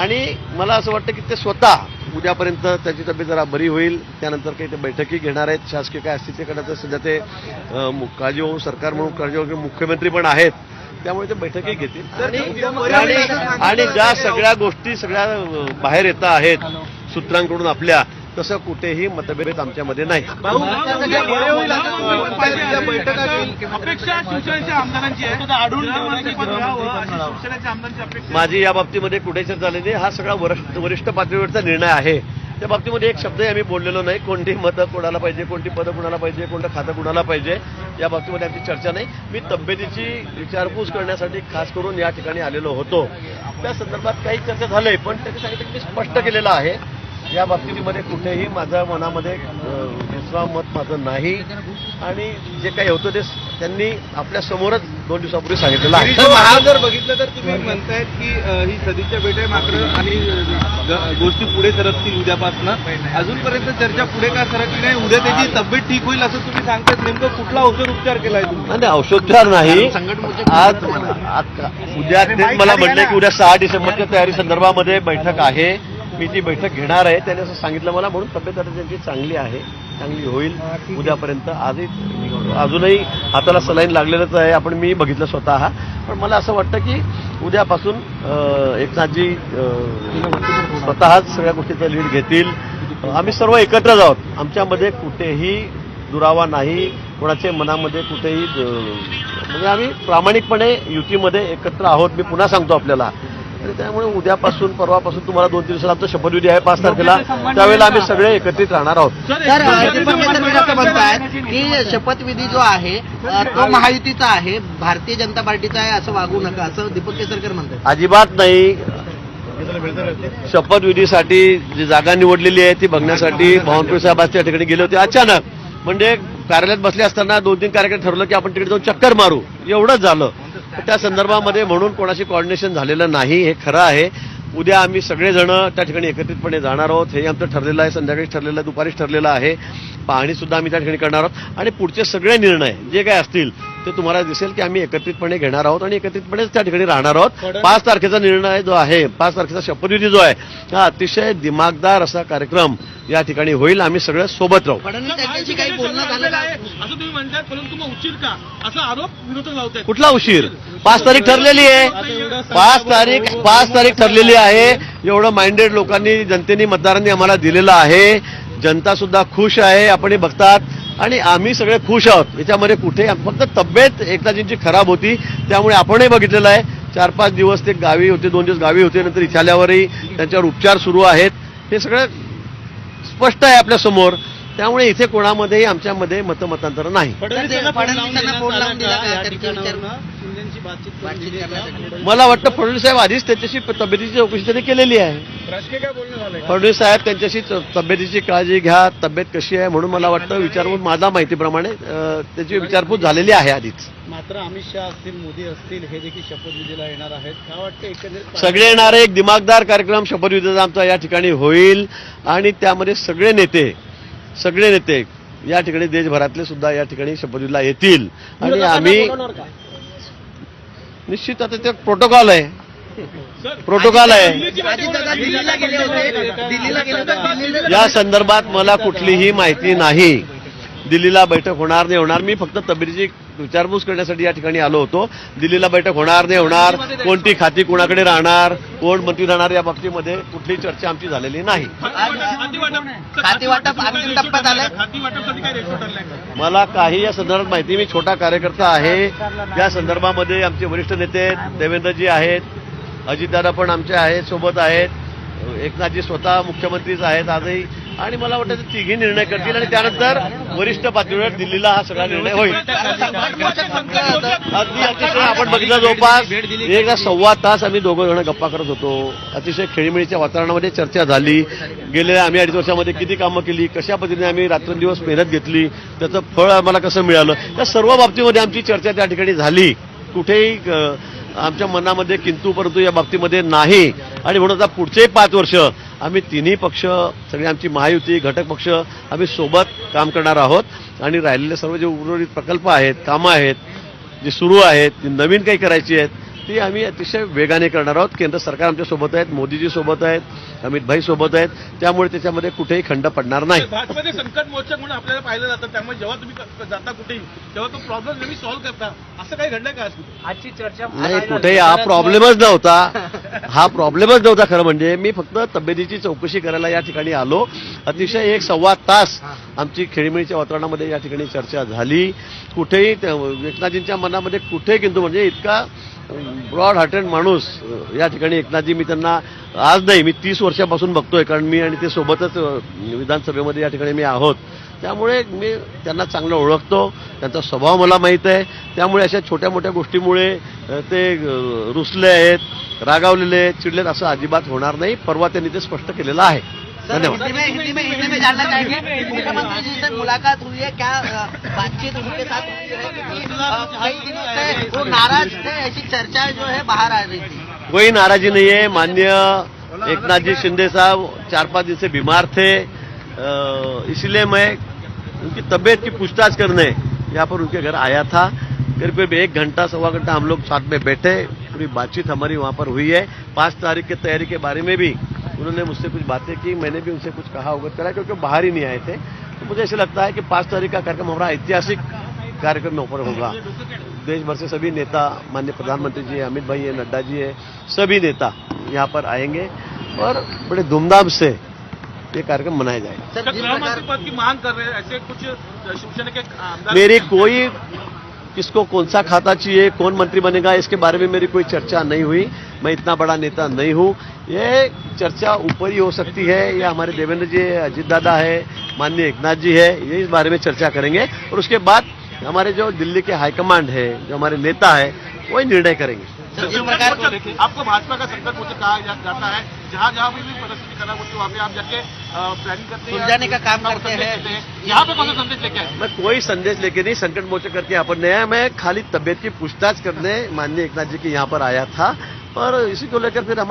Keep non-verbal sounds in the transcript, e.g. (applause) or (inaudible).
आणि मला असं वाटतं की ते स्वतः उद्यापर्यंत त्याची तब्येत जरा बरी होईल. त्यानंतर काही ते बैठकी घेणार आहेत. शासकीय काय असतील ते करणार सध्या ते काळजीवाहू सरकार म्हणून काळजीवाहू मुख्यमंत्री पण आहेत. त्यामुळे ते बैठकी घेतील. आणि ज्या सगळ्या गोष्टी सगळ्या बाहेर येत आहेत सूत्रांकडून आपल्या तसं कुठेही मतभेद आमच्यामध्ये नाही. माझी या बाबतीमध्ये कुठे चर्चा झाली नाही. हा सगळा वरिष्ठ वरिष्ठ पातळीवरचा निर्णय आहे. त्या बाबतीमध्ये एक शब्दही आम्ही बोललेलो नाही. कोणती मतं कोणाला पाहिजे कोणती पदं कोणाला पाहिजे कोणतं खातं कोणाला पाहिजे या बाबतीमध्ये आमची चर्चा नाही. मी तब्येतीची विचारपूस करण्यासाठी खास करून या ठिकाणी आलेलो होतो. त्या संदर्भात काही चर्चा झालंय पण की मी स्पष्ट केलेलं आहे. या बाबतीमध्ये कुठेही माझ्या मनामध्ये दुसरा मत माझं नाही. आणि जे काही होतं ते त्यांनी आपल्या समोरच दोन दिवसापूर्वी सांगितलेलं आहे. जर बघितलं तर तुम्ही म्हणतायत की ही सदिच्छा भेट आहे मात्र आणि गोष्टी पुढे सरकतील उद्यापासून. अजूनपर्यंत चर्चा पुढे का सरकली नाही? उद्या त्याची तब्येत ठीक होईल असं तुम्ही सांगतायत. नेमकं कुठला औषध उपचार केलाय तुम्ही? नाही नाही, औषधोपचार नाही. आज उद्या मला म्हटलं की उद्या सहा डिसेंबरच्या तयारी संदर्भामध्ये बैठक आहे. मी ती बैठक घेणार आहे त्याने असं सांगितलं मला. म्हणून तब्येत आता त्यांची चांगली आहे. चांगली होईल उद्यापर्यंत. आजही अजूनही हाताला सलाईन लागलेलंच आहे. आपण मी बघितलं स्वतः. पण मला असं वाटतं की उद्यापासून एकनाथजी स्वतःच सगळ्या गोष्टीचा लीड घेतील. आम्ही सर्व एकत्रच आहोत. आमच्यामध्ये कुठेही दुरावा नाही. कोणाच्या मनामध्ये कुठेही म्हणजे आम्ही प्रामाणिकपणे युतीमध्ये एकत्र आहोत. मी पुन्हा सांगतो आपल्याला. आणि त्यामुळे उद्यापासून परवापासून तुम्हाला दोन तीन दिवसात आमचा शपथविधी आहे पाच तारखेला. त्यावेळेला आम्ही सगळे एकत्रित राहणार आहोत. की शपथविधी जो आहे तो महायुतीचा आहे. भारतीय जनता पार्टीचा आहे असं वागू नका असं दीपक केसरकर म्हणतात. अजिबात नाही. शपथविधीसाठी जी जागा निवडलेली आहे ती बघण्यासाठी बावनकुळे साहेब आज त्या ठिकाणी गेले होते. अचानक म्हणजे कार्यालयात बसले असताना दोन तीन कार्यक्रम ठरवलं की आपण तिकडे जाऊन चक्कर मारू. एवढंच झालं. त्या संदर्भामध्ये म्हणून कोणाशी कॉर्डिनेशन झालेलं नाही हे खरं आहे. उद्या आम्ही सगळेजण त्या ठिकाणी एकत्रितपणे जाणार आहोत. हे आमचं ठरलेलं आहे. संध्याकाळी ठरलेलं आहे. दुपारीच ठरलेलं आहे. पाहणीसुद्धा आम्ही त्या ठिकाणी करणार आहोत. आणि पुढचे सगळे निर्णय जे काय असतील ते तुम्हाला दिसेल की आम्ही एकत्रितपणे घेणार आहोत आणि एकत्रितपणेच त्या ठिकाणी राहणार आहोत. पाच तारखेचा निर्णय जो आहे पाच तारखेचा शपथविधी जो आहे हा अतिशय दिमागदार असा कार्यक्रम या ठिकाणी होईल. आम्ही सगळे सोबत राहू. कुठला उशीर? पाच तारीख ठरलेली आहे. पाच तारीख पाच तारीख ठरलेली आहे. एवढं माइंडेड लोकांनी जनतेने मतदारांनी आम्हाला दिलेलं आहे. जनता सुद्धा खुश आहे. आपण हे बघतात. आणि आम्ही सगळे खुश आहोत. याच्यामध्ये कुठे फक्त तब्येत एकनाथजींची खराब होती त्यामुळे आपणही बघितलेलं आहे. चार पाच दिवस ते गावी होते दोन दिवस गावी होते नंतर इथे आल्यावरही त्यांच्यावर उपचार सुरू आहेत. हे सगळं स्पष्ट आहे आपल्यासमोर. त्यामुळे इथे कोणामध्येही आमच्यामध्ये मतमतांतर नाही. मला वाटतं फडणवीस साहेब आधीच त्यांच्याशी तब्येतीची चौकशी त्यांनी केलेली आहे. फडणवीस साहेब त्यांच्याशी तब्येतीची काळजी घ्या तब्येत कशी आहे म्हणून मला वाटतं विचारपूस माझ्या माहितीप्रमाणे त्याची विचारपूस झालेली आहे आधीच. मात्र अमित शहा असतील मोदी असतील हे देखील शपथविधीला येणार आहेत. काय वाटतं सगळे येणारे एक दिमागदार कार्यक्रम शपथविधीचा आमचा या ठिकाणी होईल आणि त्यामध्ये सगळे नेते सगळे नेते या ठिकाणी देशभरातले सुद्धा या ठिकाणी शपथविधीला येतील. आणि आम्ही निश्चित आता ते प्रोटोकॉल आहे. प्रोटोकॉल आहे. या संदर्भात मला कुठलीही माहिती नाही. दिल्लीला बैठक होणार नाही होणार. मी फक्त तब्येतीची विचारपूस करण्यासाठी या ठिकाणी आलो होतो. दिल्लीला बैठक होणार नाही होणार. कोणती खाती कोणाकडे राहणार? कोण मंत्री राहणार? या बाबतीमध्ये कुठलीही चर्चा आमची झालेली नाही. खाती वाटप अंतिम टप्प्यात आलंय? मला काही या संदर्भात माहिती मी छोटा कार्यकर्ता आहे. या संदर्भामध्ये आमचे वरिष्ठ नेते देवेंद्रजी आहेत अजितदादा पण आमचे आहेत सोबत आहेत. एकनाथजी स्वतः मुख्यमंत्रीच आहेत. आजही आणि मला वाटतं ते तिघी निर्णय करतील आणि त्यानंतर वरिष्ठ पातळीवर दिल्लीला हा सगळा निर्णय होईल. अगदी अतिशय आपण बघितलं जवळपास एक सव्वा तास आम्ही दोघं जण गप्पा करत होतो. अतिशय खेळीमेळीच्या वातावरणामध्ये चर्चा झाली. गेल्या आम्ही अडीच वर्षामध्ये किती कामं केली कशा पद्धतीने आम्ही रात्रंदिवस मेहनत घेतली त्याचं फळ आम्हाला कसं मिळालं या सर्व बाबतीमध्ये आमची चर्चा त्या ठिकाणी झाली. कुठेही आमच्या मनामध्ये किंतू परंतु या बाबतीमध्ये नाही. आणि म्हणून आता पुढचे पाच वर्ष आम्ही तिन्ही पक्ष सगळे आमची महायुती घटक पक्ष आम्ही सोबत काम करणार आहोत. आणि राहिलेले सर्व जे उर्वरित प्रकल्प आहेत कामं आहेत जी सुरू आहेत ती नवीन काही करायची आहेत ती आम्ही अतिशय वेगाने करणार आहोत. केंद्र सरकार आमच्यासोबत आहेत मोदीजी सोबत आहेत अमित भाई सोबत आहेत. त्यामुळे त्याच्यामध्ये कुठेही खंड पडणार नाही. भाजपचे संकट मोचक म्हणून आपल्याला पाहिलं जातं. त्यामुळे जेव्हा तुम्ही क- जाता कुठेही तेव्हा तो प्रॉब्लेम नेहमी सॉल्व्ह करता. असं काही घडलं का आज? कुठे? आजची चर्चा नाही कुठेही हा प्रॉब्लेमच नव्हता. (laughs) हा प्रॉब्लेमच नव्हता खरं म्हणजे. मी फक्त तब्येतीची चौकशी करायला या ठिकाणी आलो. अतिशय एक सव्वा तास आमची खेळीमेळीच्या वातावरणामध्ये या ठिकाणी चर्चा झाली. कुठेही त्या- एकनाथजींच्या मनामध्ये कुठेही किंतु म्हणजे इतका ब्रॉड हार्टेड माणूस या ठिकाणी एकनाथजी मी त्यांना आज नाही मी तीस वर्षापासून बघतोय कारण मी आणि ते सोबतच विधानसभेमध्ये या ठिकाणी मी आहोत. त्यामुळे मी त्यांना चांगलं ओळखतो त्यांचा स्वभाव मला माहीत आहे. त्यामुळे अशा छोट्या मोठ्या गोष्टीमुळे ते रुसले आहेत रागावलेले आहेत चिडलेत असं अजिबात होणार नाही. परवा त्यांनी ते स्पष्ट केलेलं आहे. धन्यवाद। हिंदी में हिंदी में जानना चाहेंगे। मुख्यमंत्री जी से मुलाकात हुई है। क्या बातचीत उनके साथ हुई है? क्योंकि कई दिनों से वो नाराज़ थे ऐसी चर्चा जो है बाहर आ रही थी। कोई नाराजी नहीं है। माननीय एकनाथ जी शिंदे साहब चार पाँच दिन से बीमार थे। इसलिए मैं उनकी तबीयत की पूछताछ करने यहाँ पर उनके घर आया था। करीब करीब एक घंटा सवा घंटा हम लोग साथ में बैठे। पूरी बातचीत हमारी वहाँ पर हुई है। पाँच तारीख की तैयारी के बारे में भी उन्होंने मुझसे कुछ बातें की मैंने भी उनसे कुछ कहा अवगत करा क्योंकि बाहर ही नहीं आए थे। तो मुझे ऐसा लगता है कि पाँच तारीख का कार्यक्रम हमारा ऐतिहासिक कार्यक्रम यहाँ पर होगा। देश भर से सभी नेता माननीय प्रधानमंत्री जी है अमित भाई है नड्डा जी है सभी नेता यहाँ पर आएँगे और बड़े धूमधाम से ये कार्यक्रम मनाया जाएगा। सर की मांग कर रहे हैं ऐसे कुछ शिवसेना के मेरी कोई किसको कौन सा खाता चाहिए, कौन मंत्री बनेगा, इसके बारे में मेरी कोई चर्चा नहीं हुई। मैं इतना बड़ा नेता नहीं हूँ। ये चर्चा ऊपर ही हो सकती है। या हमारे देवेंद्र जी अजीत दादा है, माननीय एकनाथ जी है, ये इस बारे में चर्चा करेंगे। और उसके बाद हमारे जो दिल्ली के हाईकमांड है, जो हमारे नेता है वही निर्णय करेंगे। आपको भाजपा का संकट मोर्चा कहा जाता है। जहाँ जहाँ भी भी प्रदर्शनी करना होती है वहाँ पे आप जाके प्लानिंग करते हैं सुलझाने का काम करते हैं। यहाँ पे कौन सा संदेश लेके आए? मैं कोई संदेश लेके नहीं संकट मोचक करके यहाँ पर नया आया मैं खाली तबियत की पूछताछ करने माननीय एकनाथ जी के यहाँ पर आया था। और इसी को लेकर फिर हमारी